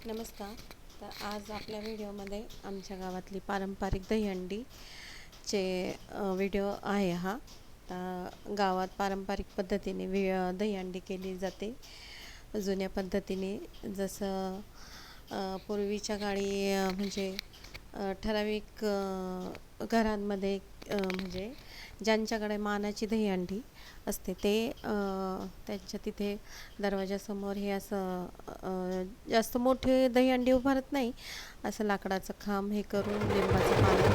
नमस्कार. तर आज आपल्या व्हिडिओमध्ये आमच्या गावातली पारंपरिक दहीहंडी चे व्हिडिओ आहे हा. तर गावात पारंपरिक पद्धतीने वि दहीहंडी केली जाते. जुन्या पद्धतीने जसं पूर्वीच्या काळी म्हणजे ठराविक घरांमध्ये म्हणजे ज्यांच्याकडे मानाची दहीहंडी असते ते त्यांच्या तिथे दरवाजासमोर हे असं जास्त मोठे दहीहंडी उभारत नाही. असं लाकडाचं खांब हे करून लिंबाचं पानं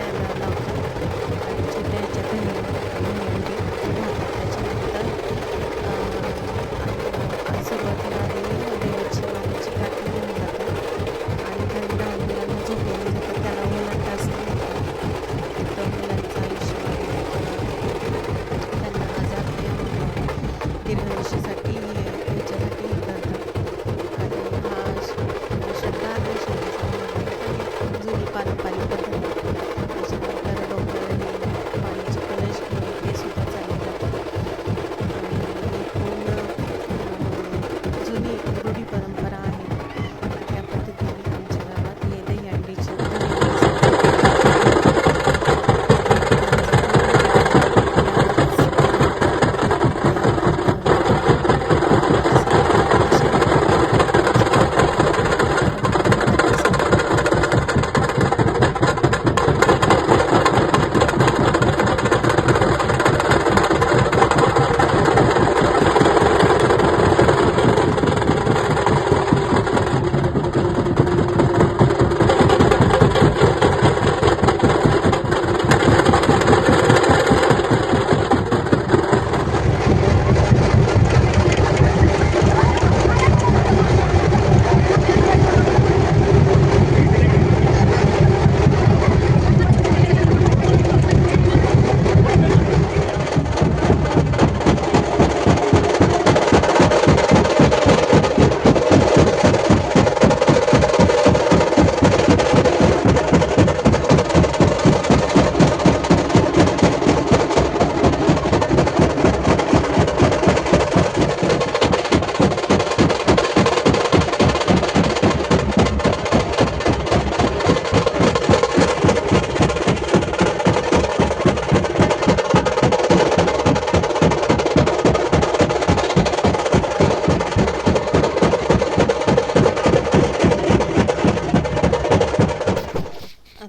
होणार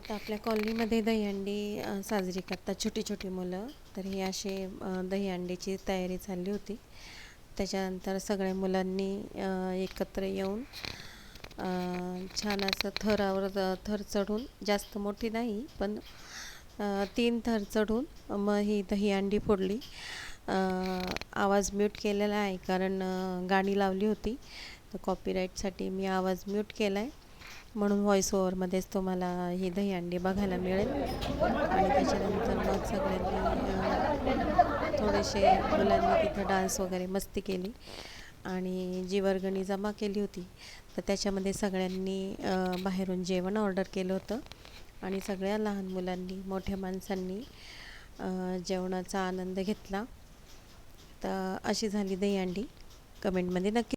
आता आपल्या कॉलनीमध्ये दहीहंडी साजरी करतात छोटी छोटी मुलं. तर ही अशी दहीहंडीची तयारी चालली होती. त्याच्यानंतर सगळ्या मुलांनी एकत्र येऊन छान असं थरावर थर चढून जास्त मोठी नाही पण तीन थर चढून मग ही दहीहंडी फोडली. आवाज म्यूट केलेला आहे कारण गाणी लावली होती. तर कॉपीराईटसाठी मी आवाज म्यूट केला आहे म्हणून व्हॉइस ओव्हरमध्येच तुम्हाला ही दहीहंडी बघायला मिळेल. आणि त्याच्यानंतर मग सगळ्यांनी थोडेसे मुलांनी तिथं डान्स वगैरे मस्ती केली. आणि जी वर्गणी जमा केली होती तर त्याच्यामध्ये सगळ्यांनी बाहेरून जेवण ऑर्डर केलं होतं. आणि सगळ्या लहान मुलांनी मोठ्या माणसांनी जेवणाचा आनंद घेतला. तर अशी झाली दहीहंडी. कमेंटमध्ये नक्की